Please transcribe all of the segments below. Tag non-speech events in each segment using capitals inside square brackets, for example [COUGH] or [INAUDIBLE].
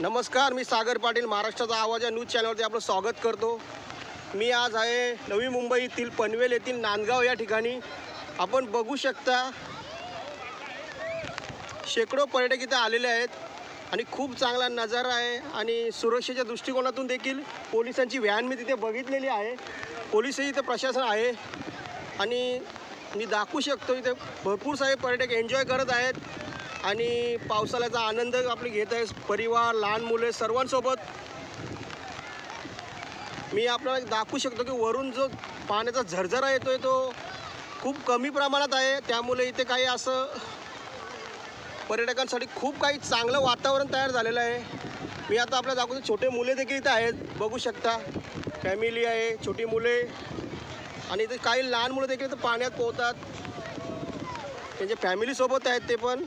नमस्कार मी सागर पाटील महाराष्ट्राचा आवाज या न्यूज चॅनलवरती आपलं स्वागत करतो. मी आज आहे नवी मुंबईतील पनवेल येथील नांदगाव या ठिकाणी. आपण बघू शकता शेकडो पर्यटक इथे आलेले आहेत आणि खूप चांगला नजारा आहे आणि सुरक्षेच्या दृष्टिकोनातून देखील पोलिसांची व्हॅन मी तिथे बघितलेली आहे. पोलिसही इथे प्रशासन आहे आणि मी दाखवू शकतो इथे भरपूर सारे पर्यटक एन्जॉय करत आहेत. आणि पावसाळ्याचा आनंद आपले घेत आहे. परिवार लहान मुले सर्वांसोबत. मी आपल्याला दाखवू शकतो की वरून जो पाण्याचा झरझरा येतो आहे तो खूप कमी प्रमाणात आहे. त्यामुळे इथे काही असं पर्यटकांसाठी खूप काही चांगलं वातावरण तयार झालेलं आहे. मी आता आपल्याला दाखवतो छोटे मुले देखील इथे आहेत. बघू शकता फॅमिली आहे छोटी मुले. आणि इथे काही लहान मुलं देखील इथे पाण्यात पोहतात. त्यांच्या फॅमिलीसोबत आहेत ते पण.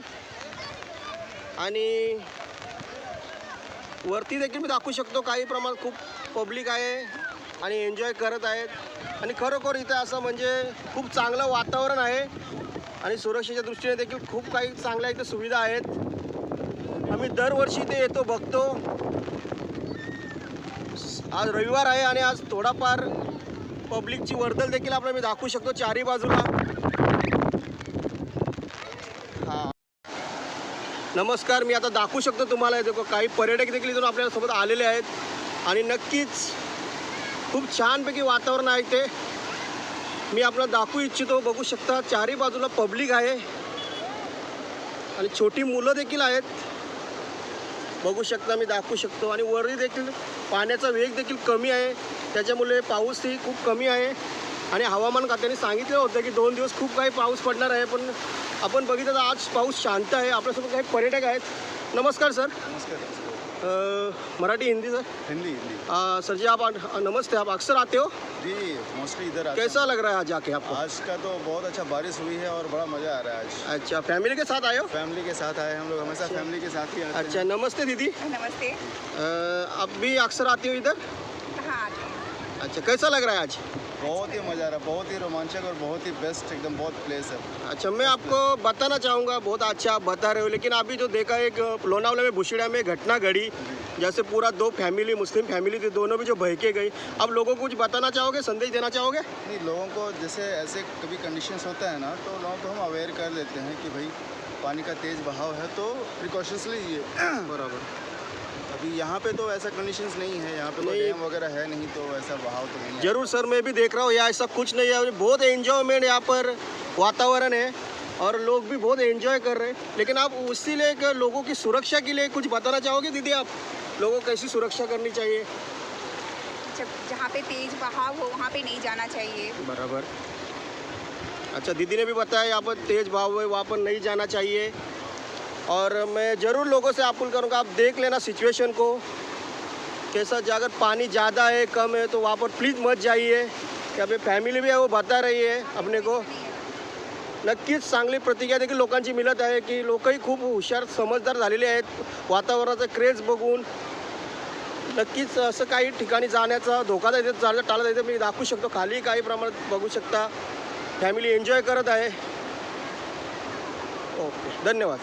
आणि वरती देखील मी दाखवू शकतो काही प्रमाणात खूप पब्लिक आहे आणि एन्जॉय करत आहेत. आणि खरोखर इथं असं म्हणजे खूप चांगलं वातावरण आहे आणि सुरक्षेच्या दृष्टीने देखील खूप काही चांगल्या इथे सुविधा आहेत. आम्ही दरवर्षी इथे येतो बघतो. आज रविवार आहे आणि आज थोडाफार पब्लिकची वर्दळ देखील आपल्याला मी दाखवू शकतो चारी बाजूला हा नमस्कार मी आता दाखवू शकतो तुम्हाला हे देखो काही पर्यटक देखील इथून आपल्यासोबत आलेले आहेत. आणि नक्कीच खूप छानपैकी वातावरण आहे ते मी आपल्याला दाखवू इच्छितो बघू शकता चारही बाजूला पब्लिक आहे. आणि छोटी मुलं देखील आहेत. बघू शकता मी दाखवू शकतो. आणि वरही देखील पाण्याचा वेग देखील कमी आहे. त्याच्यामुळे पाऊसही खूप कमी आहे. आणि हवामान खात्याने सांगितलं होतं की दोन दिवस खूप काही पाऊस पडणार आहे पण आपण बघितलं तर आज पाऊस शांत आहे. आपल्यासोबत काही पर्यटक आहेत. नमस्कार सर. नमस्कार मराठी हिंदी सर? हिंदी हिंदी. सर जी आप नमस्ते. आप अक्सर आते हो? जी मोस्टली इधर आते कैसा लग रहा है आज आके। आपको? आज का तो बहुत अच्छा बारिश हुई है और बड़ा मज़ा आ रहा है आज। अच्छा फैमिली के साथ आए हो? फैमिली के साथ आए हम लोग हमेशा फैमिली के साथ ही आते अच्छा नमस्ते दीदी। नमस्ते। आप भी अक्सर आती हो इधर? हाँ। अच्छा कैसा लग रहा है आज? हैं बहुत ही मज़ा आ रहा है बहुत ही रोमांचक और बहुत ही बेस्ट एकदम बहुत प्लेस है। अच्छा मैं आपको बताना चाहूँगा बहुत अच्छा आप बता रहे हो लेकिन अभी जो देखा एक लोनावला में भुशिड़ा में घटना घड़ी जैसे पूरा दो फैमिली मुस्लिम फैमिली थी दोनों भी जो बहके गई। अब लोगों को कुछ बताना चाहोगे संदेश देना चाहोगे? नहीं लोगों को जैसे ऐसे कभी कंडीशंस होता है ना तो लोगों को हम अवेयर कर देते हैं कि भाई पानी का तेज़ बहाव है तो प्रिकॉशंस लीजिए [COUGHS] बराबर। अभी यहाँ पे तो ऐसा कंडीशंस नहीं है यहाँ पे कोई नहीं। डैम वगैरह है नहीं तो ऐसा बहाव तो नहीं ज़रूर सर मैं भी देख रहा हूँ यहाँ ऐसा कुछ नहीं है। बहुत एंजॉयमेंट यहाँ पर वातावरण है और लोग भी बहुत एंजॉय कर रहे हैं। लेकिन आप उसी लिए लोगों की सुरक्षा के लिए कुछ बताना चाहोगे दीदी आप? लोगों को कैसी सुरक्षा करनी चाहिए? जब जहाँ पे तेज बहाव हो वहाँ पे नहीं जाना चाहिए। बराबर। अच्छा दीदी ने भी बताया यहाँ पर तेज़ बहाव है वहाँ पर नहीं जाना चाहिए। और मैं ज़रूर लोगों से अपील करूँगा। आप देख लेना सिचुएशन को। कैसा अगर पानी ज़्यादा है कम है तो वहाँ पर प्लीज़ मत जाइए। क्या आपली फॅमिली भी आहे वो बता रही है अपने को। नक्कीच चांगली प्रतिक्रिया देखील लोकांची मिळत आहे की लोकही खूप हुशार समजदार झालेले आहेत. वातावरणाचा क्रेज बघून नक्कीच असं काही ठिकाणी जाण्याचा धोका देते जाण्याचा टाळत येते मी दाखवू शकतो खाली काही प्रमाणात बघू शकता. फॅमिली एन्जॉय करत आहे. ओके धन्यवाद.